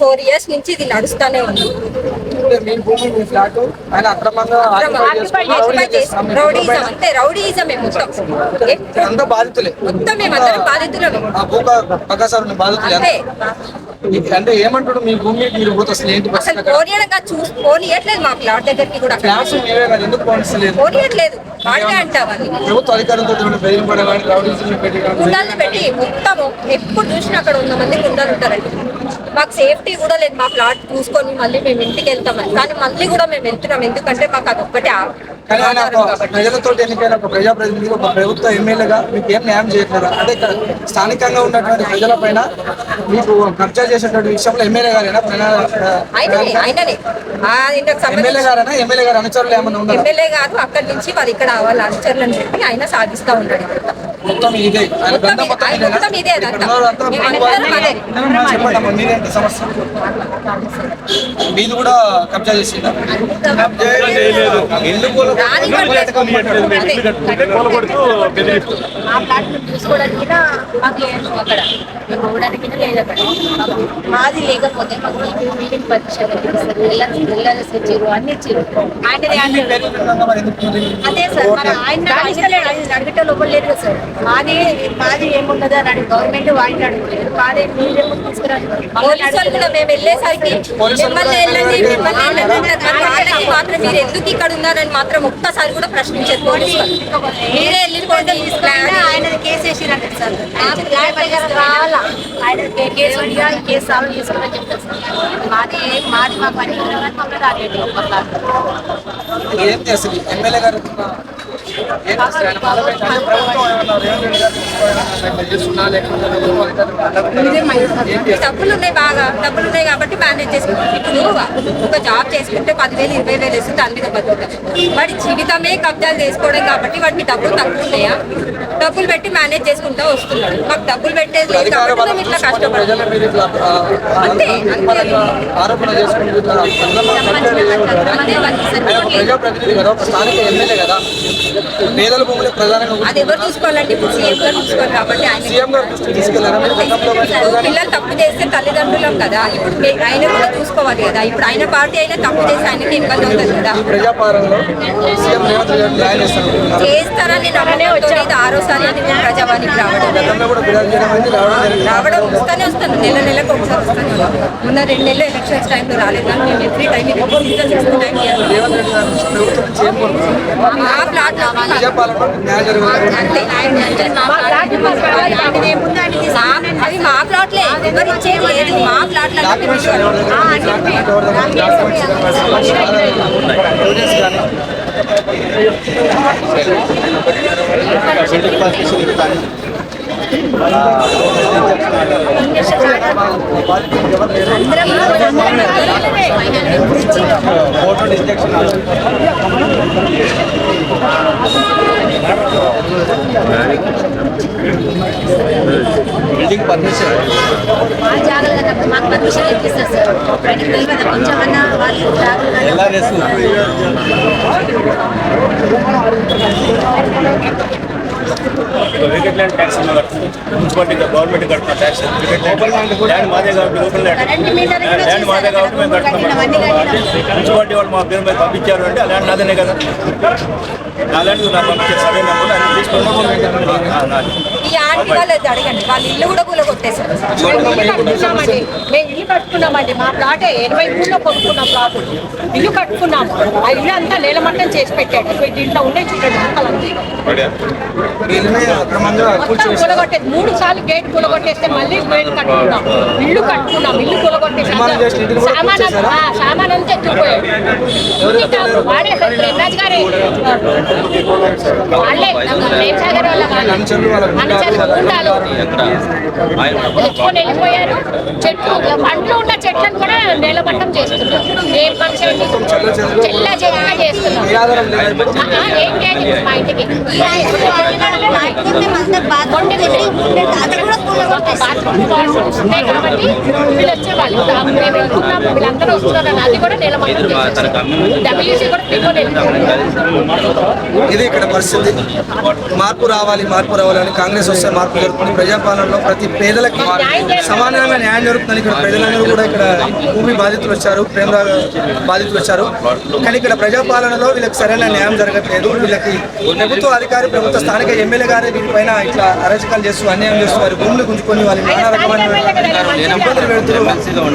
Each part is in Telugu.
ఫోర్ ఇయర్స్ నుంచి ఇది నడుస్తూనే ఉంది. మీ భూమి మీ ఫ్లాట్ ఆయన అక్రమంగా అంతే బాధితులే. పక్కసారి బాధితులే. అంటే ఏమంటాడు మీ భూమి మీరు పోతే అసలు ఏంటి చూసి మా ప్లాట్ దగ్గరికి కూడా. ఫ్లాట్స్ మీవే కదా ఎందుకు అంటావని ప్రభుత్వ అధికారులతో రౌడీజం పెట్టి మొత్తం ఎప్పుడు చూసినా అక్కడ వంద మంది గుండాలు ఉంటారండి. మాకు సేఫ్టీ కూడా లేదు మా ప్లాట్ చూసుకొని మళ్ళీ మేము ఇంటికి వెళ్తామని కానీ మళ్ళీ కూడా మేము వెళ్తున్నాం. ఎందుకంటే మాకు అదొక్కటే ఆ- కానీ ఆయన ఆధారం ఒక కాబట్టి. ప్రజలతో ఎన్నికైన ఒక ప్రజాప్రతినిధి ఒక ప్రభుత్వ ఎమ్మెల్యేగా మీకు ఏం న్యాయం చేయట్లేదా? ఇక్కడ స్థానికంగా ఉన్నటువంటి ప్రజల పైన మీకు కబ్జా చేసేటువంటి విషయంలో ఎమ్మెల్యే గారేనా? ఎమ్మెల్యే గారేనా? ఎమ్మెల్యే గారు అనుచరులు ఏమైనా ఉన్నారా? ఎమ్మెల్యే గారు అక్కడి నుంచి వారు ఇక్కడ వాళ్ళ అనుచరులను పెట్టి ఆయన సాగిస్తా ఉన్నాడు. మొత్తం ఇదే. ఆయన మొత్తం మొత్తం చెప్పండి సమస్య. మీది కూడా కబ్జా చేసిందా? లేదు లేదు మాది లేకపోతే అన్ని ఇచ్చారు అదే సార్ మరి ఆయన లేరు కదా సార్. మాది మాది ఏమున్నది అని అడిగి గవర్నమెంట్ ఆయన అడగలేదు మాది మీరేమో తీసుకురండి పోలీసు వాళ్ళు కూడా మేము వెళ్ళేసరికి మిమ్మల్ని వెళ్ళండి మిమ్మల్ని వెళ్ళండి. అంటారు. కానీ వాళ్ళకి మాత్రం మీరు ఎందుకు ఇక్కడ ఉన్నారని మాత్రం ఒక్కసారి కూడా ప్రశ్నించారు పోలీసు వాళ్ళు. మీరే వెళ్ళిపోతే ఈ ప్లాన్ ఆయన కేసు వేసిరంట సార్. రావాలా ఆయన కేసు కేసు సాల్వ్ చేసుకోమని చెప్తారు సార్. మాది మాది మా పని. మమ్మల్ని రాలేదు ఏం డబ్బులు ఉన్నాయి బాగా డబ్బులు ఉన్నాయి కాబట్టి మేనేజ్ చేసుకుంటాం. ఇప్పుడు ఒక జాబ్ చేసుకుంటే పదివేలు ఇరవై వేలు వేస్తే దాని మీద బతుకుతాం వాడి జీవితమే కబ్జాలు చేసుకోవడం కాబట్టి వాడికి డబ్బులు తక్కువ ఉన్నాయా? డబ్బులు పెట్టి మేనేజ్ చేసుకుంటా వస్తున్నాడు. మాకు డబ్బులు పెట్టేది లేదు కాబట్టి మేము ఇట్లా కష్టపడతాం అంతే అంతే, ప్రజాప్రతినిధి కదా స్థానిక ఎమ్మెల్యే కదా. పేదల భూములు ప్రధానంగా అది ఎవరు చూసుకోవాలంటే ఇప్పుడు సీఎం గారు చూసుకోవాలి కాబట్టి సీఎం గారు తీసుకెళ్ళారా? పిల్లలు తప్పు చేస్తే తల్లిదండ్రులం కదా. ఇప్పుడు ఆయన కూడా చూసుకోవాలి కదా. ఇప్పుడు ఆయన పార్టీ అయినా తప్పు చేస్తే ఆయనకి ఇబ్బంది అవుతుంది కదా. ప్రజాపాలనలో సీఎం రేవంత్ రెడ్డి గారు న్యాయం చేస్తాను చేస్తారని నమ్మనే వచ్చాను ఇది ఆరోసారి అని నేను ప్రజావానికి రావడం రావడం వస్తానే వస్తాను నెల నెలకు ఒకసారి వస్తాను మొన్న రెండు నెలలు ఎలక్షన్స్ టైంలో రాలేదు. మేము ఎవ్రీ టైం సిక్స్త్ టైం? మా ప్లాట్ అంతే మా- ప్లాట్లే ఎవరు ఇచ్చేది లేదు మా ప్లాట్లు documents photo injection building permission మా జాగ్రత్త మాకు పర్మిషన్ ఇప్పిస్తారు సార్ బయటకు తెలియదు కొంచెమన్నా వాళ్ళు జాగ్రత్త ఎలా చేస్తుంది vacant land tax municipality government కడుతున్న ట్యాక్స్ వికెట్ ల్యాండ్ ల్యాండ్ మాదే కాబట్టి ఓపెన్ ల్యాండ్ ల్యాండ్ మాదే కాబట్టి మేము కడుతున్నాం. మున్సిపాలిటీ వాళ్ళు మా పేరు మీద పంపించారు అంటే ఆ ల్యాండ్ నాదనే కదా ఆ ల్యాండ్ నాకు పంపించారు ఆ, నాది. ఈ ఆంటీ వాళ్ళది అడగండి. వాళ్ళ ఇల్లు కూడా కూల కొట్టేశారు మేము ఇల్లు కట్టుకున్నామండి. మేము ఇల్లు కట్టుకున్నామండి. మా ప్లాట్ ఎనభై మూడులో కొనుక్కున్నాం ప్లాట్ ఇల్లు కట్టుకున్నాము. ఆ ఇల్లు అంతా నేలమట్టం చేసి పెట్టాడు. దీంట్లో ఉండే చూడండి అక్రమంగా మొత్తం కూల్చివేశారు. కూలగొట్టే మూడు సార్లు గేట్ కూలగొట్టేస్తే మళ్ళీ గేట్ కట్టుకున్నాం. ఇల్లు కట్టుకున్నాం. ఇల్లు కూలగొట్టేసి సామాన్ సామాన్ అంతా ఎత్తుకుపోయాడు? వాడే గారే. వాళ్ళే. ప్రేమ్ సాగర్ వాళ్ళ గుండాలు ఎత్తుకొని వెళ్ళిపోయారు చెట్లు పండ్లు ఉన్న చెట్లను కూడా నేలమట్టం చేస్తున్నారు. ఏ చెల్ల చేస్తున్నారు ఏ ఆధారం లేదు ఆ, ఏం లేదు మా ఇంటికి? ఉన్నాయి కాబట్టి వీళ్ళు వచ్చేవాళ్ళు. మేము వెళ్తున్నాం వీళ్ళందరూ వస్తున్నారు అది కూడా డబ్ల్యూసీ కూడా పిలువని ఇది ఇక్కడ పరిస్థితి. మార్పు రావాలి మార్పు రావాలని కాంగ్రెస్ వస్తే మార్పు జరుగుతుంది. ప్రజాపాలనలో ప్రతి పేదలకి సమానంగా న్యాయం జరుగుతుంది ఇక్కడ ప్రజలందరూ కూడా ఇక్కడ భూమి బాధితులు వచ్చారు ప్రేమ బాధితులు వచ్చారు. కానీ ఇక్కడ ప్రజాపాలనలో వీళ్ళకి సరైన న్యాయం జరగట్లేదు. వీళ్ళకి ప్రభుత్వ అధికారి ప్రభుత్వ స్థానిక ఎమ్మెల్యే గారే దీనిపైన ఇట్లా అరాచకాలు చేస్తూ అన్యాయం చేస్తూ వారి భూములు గుంజుకొని వాళ్ళని నానా రకమైన ఇబ్బందులు పెడుతూ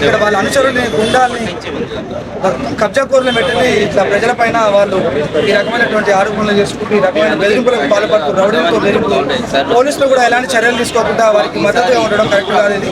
ఇక్కడ వాళ్ళ అనుచరుల్ని గుండాలని కబ్జా కూరలు పెట్టండి. ఇట్లా ప్రజలపైన వాళ్ళు ఈ రకమైనటువంటి ఆరోపణలు చేసుకుంటూ ఈ రకమైన బెదిరింపులకు పాల్పడుతూ రౌడీలతో బెదిరింపుతూ పోలీసులు కూడా ఎలాంటి చర్యలు తీసుకోకుండా వారికి మద్దతుగా ఉండడం కరెక్ట్ కాదు ఇది.